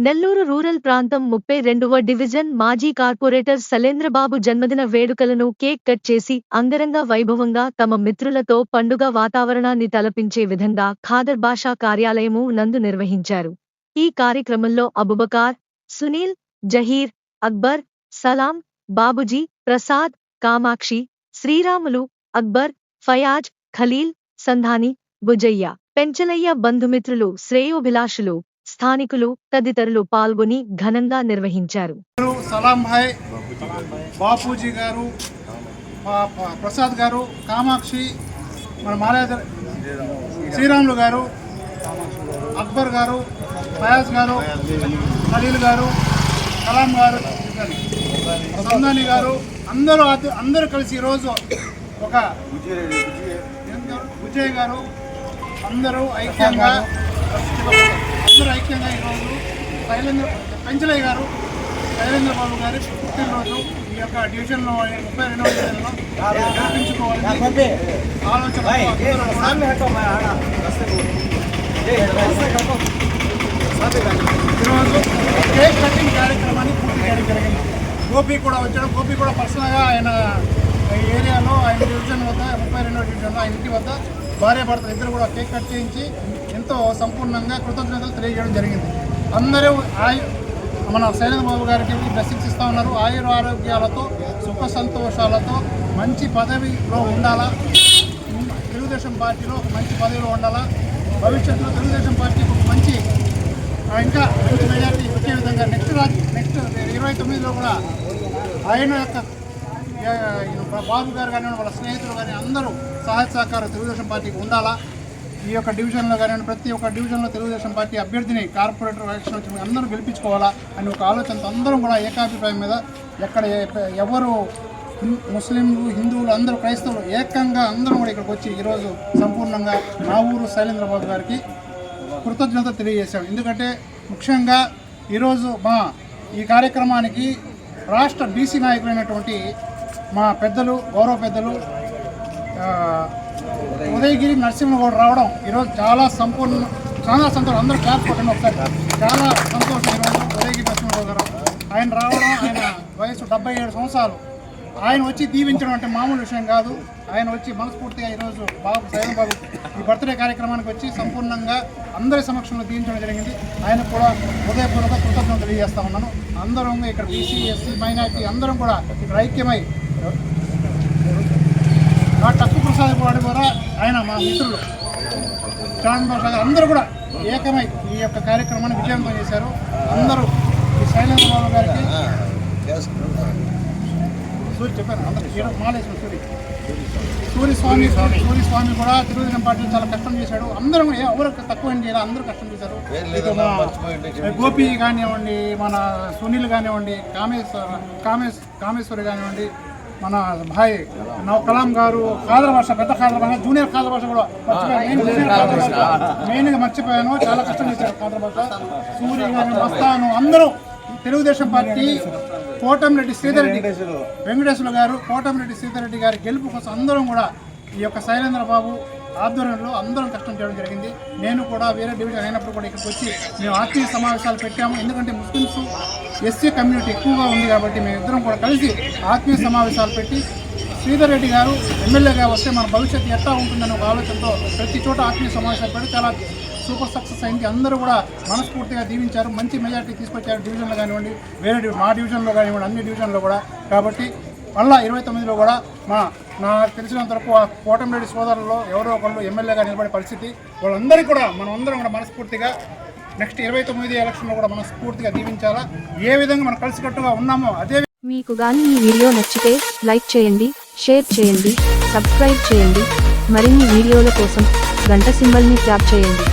Nellore rural ప్రాంతం ముప్పై రెండవ డివిజన్ మాజీ కార్పొరేటర్ సలేంద్రబాబు జన్మదిన వేడుకలను కేక్ కట్ చేసి అంగరంగ వైభవంగా తమ మిత్రులతో పండుగ వాతావరణాన్ని తలపించే విధంగా ఖాదర్ భాషా కార్యాలయము నందు నిర్వహించారు. ఈ కార్యక్రమంలో అబుబకార్ సునీల్ జహీర్ అక్బర్ సలాం బాబుజీ ప్రసాద్ కామాక్షి శ్రీరాములు అక్బర్ ఫయాజ్ ఖలీల్ సంధాని బుజయ్య పెంచలయ్య బంధుమిత్రులు శ్రేయోభిలాషులు స్థానికులు తదితరులు పాల్గొని ఘనంగా నిర్వహించారు. సలాం భాయ్ బాపూజీ గారు ప్రసాద్ గారు కామాక్షి మన శ్రీరాములు గారు అక్బర్ గారు ఫయాజ్ గారు ఖలీల్ గారు కలాం గారు సందాని గారు అందరూ అందరూ కలిసి ఈరోజు ఒక విజయ్ గారు అందరూ ఐక్యంగా అందరూ ఐక్యంగా ఈరోజు శైలేంద్ర పెంచలయ్య గారు శైలేంద్ర బాబు గారి పుట్టినరోజు ఈ యొక్క డివిజన్లో ముప్పై రెండవ డివిజన్లో గెలిపించుకోవాలని ఆలోచన. ఈరోజు కేక్ కటింగ్ కార్యక్రమాన్ని పూర్తి చేయడం జరిగింది. గోపి కూడా వచ్చాడు. గోపి కూడా పర్సనల్గా ఆయన ఏరియాలో ఆయన డివిజన్ వద్ద ముప్పై రెండవ డివిజన్లో ఆయన ఇంటి వద్ద భార్య భర్త ఇద్దరు కూడా కేక్ కట్ చేయించి ఎంతో సంపూర్ణంగా కృతజ్ఞతలు తెలియజేయడం జరిగింది. అందరూ ఆయు మన శైలేంద్ర బాబు గారికి బ్లెస్సింగ్స్ ఇస్తూ ఉన్నారు. ఆయుర ఆరోగ్యాలతో సుఖ సంతోషాలతో మంచి పదవిలో ఉండాలా? తెలుగుదేశం పార్టీలో మంచి పదవిలో ఉండాలా? భవిష్యత్తులో తెలుగుదేశం పార్టీకి మంచి ఇంకా మంచి మెజార్టీ వచ్చే విధంగా నెక్స్ట్ రాజ్ నెక్స్ట్ ఇరవై తొమ్మిదిలో కూడా ఆయన యొక్క బాబు గారు కానివ్వండి వాళ్ళ స్నేహితులు కానీ అందరూ సహాయ సహకారం తెలుగుదేశం పార్టీకి ఉండాలా? ఈ యొక్క డివిజన్లో కానివ్వండి ప్రతి ఒక్క డివిజన్లో తెలుగుదేశం పార్టీ అభ్యర్థిని కార్పొరేటర్ ఎలక్షన్ వచ్చి అందరూ గెలిపించుకోవాలా? అని ఒక ఆలోచనతో అందరం కూడా ఏకాభిప్రాయం మీద ఎక్కడ ఎవరు ముస్లింలు హిందువులు అందరూ క్రైస్తవులు ఏకంగా అందరం కూడా ఇక్కడికి వచ్చి ఈరోజు సంపూర్ణంగా నా ఊరు శైలేంద్రబాబు గారికి కృతజ్ఞత తెలియజేశాం. ఎందుకంటే ముఖ్యంగా ఈరోజు మా ఈ కార్యక్రమానికి రాష్ట్ర బీసీ నాయకులైనటువంటి మా పెద్దలు గౌరవ పెద్దలు ఉదయగిరి నరసింహగౌడ్ రావడం ఈరోజు చాలా సంపూర్ణ చాలా సంతోషం. అందరూ క్లాస్ కొట్టండి ఒకసారి. చాలా సంతోషం ఈరోజు ఉదయగిరి నరసింహగౌడ్ గారు. ఆయన రావడం ఆయన వయసు డెబ్బై ఏడు సంవత్సరాలు. ఆయన వచ్చి దీవించడం అంటే మామూలు విషయం కాదు. ఆయన వచ్చి మనస్ఫూర్తిగా ఈరోజు బాబు సైన్ బాబు ఈ బర్త్డే కార్యక్రమానికి వచ్చి సంపూర్ణంగా అందరి సమక్షంలో దీవించడం జరిగింది. ఆయన కూడా హృదయపూర్వక కృతజ్ఞతలు తెలియజేస్తా ఉన్నాను. అందరం ఇక్కడ బీసీ ఎస్సీ మైనార్టీ అందరం కూడా ఇక్కడ ఐక్యమై టక్కు ప్రసాద్ వాడు కూడా ఆయన మా మిత్రులు చాంద్ ప్రసాద్ అందరూ కూడా ఏకమై ఈ యొక్క కార్యక్రమాన్ని విజయవంతం చేశారు. అందరూ ఈ శైలేంద్ర బాబు గారికి సూర్య చెప్పాను అందరూ మాలేశ్వర సూర్య సూర్యస్వామి సూర్యస్వామి కూడా తెలుగుదేశం పార్టీ చాలా కష్టం చేశాడు. అందరం ఎవరు తక్కువ ఏం చేయాలి? అందరూ కష్టం చేశారు. గోపి కానివ్వండి మన సునీల్ కానివ్వండి కామేశ్వర కామేశ్వరి కానివ్వండి మన భాయ్ నవ కలాం గారు ఖాదర్ భాష పెద్ద ఖాదర్ భాష జూనియర్ ఖాదర్ భాష కూడా మెయిన్గా మర్చిపోయాను. చాలా కష్టం చేశారు ఖాదర్ భాష సూర్య కానీ మస్తాను అందరూ తెలుగుదేశం పార్టీ కోటమిరెడ్డి శ్రీధర్ రెడ్డి వెంకటేశ్వర గారు కోటమిరెడ్డి శ్రీధర్ రెడ్డి గారి గెలుపు కోసం అందరం కూడా ఈ యొక్క శైలేంద్ర బాబు ఆధ్వర్యంలో అందరం కష్టం చేయడం జరిగింది. నేను కూడా వేరే డివిజన్ అయినప్పుడు కూడా ఇక్కడికి వచ్చి మేము ఆత్మీయ సమావేశాలు పెట్టాము. ఎందుకంటే ముస్లిమ్స్ ఎస్సీ కమ్యూనిటీ ఎక్కువగా ఉంది కాబట్టి మేము ఇద్దరం కూడా కలిసి ఆత్మీయ సమావేశాలు పెట్టి శ్రీధర్ రెడ్డి గారు ఎమ్మెల్యేగా వస్తే మన భవిష్యత్తు ఎట్లా ఉంటుందనే ఒక ఆలోచనతో ప్రతి చోట ఆత్మీయ సమావేశాలు పెట్టి చాలా సూపర్ సక్సెస్ అయింది. అందరూ కూడా మనస్ఫూర్తిగా దీవించారు. మంచి మెజార్టీ తీసుకొచ్చారు డివిజన్లో కానివ్వండి వేరే డివి- మా డివిజన్లో కానివ్వండి అన్ని డివిజన్లో కూడా. కాబట్టి మళ్ళా ఇరవై తొమ్మిదిలో కూడా మా నాకు తెలిసినంత వరకు ఆ కోటమిరెడ్డి సోదరుల్లో ఎవరో ఒకళ్ళు ఎమ్మెల్యేగా నిలబడే పరిస్థితి వాళ్ళందరికీ కూడా మనం అందరం కూడా మనస్ఫూర్తిగా నెక్స్ట్ ఇరవై తొమ్మిది ఎలక్షన్లో కూడా మనస్ఫూర్తిగా దీవించాలా? ఏ విధంగా మనం కలిసికట్టుగా ఉన్నామో అదే మీకు గాని ఈ వీడియో నచ్చితే లైక్ చేయండి షేర్ చేయండి సబ్స్క్రైబ్ చేయండి. మరిన్ని వీడియోల కోసం గంట సింబల్ని ట్యాప్ చేయండి.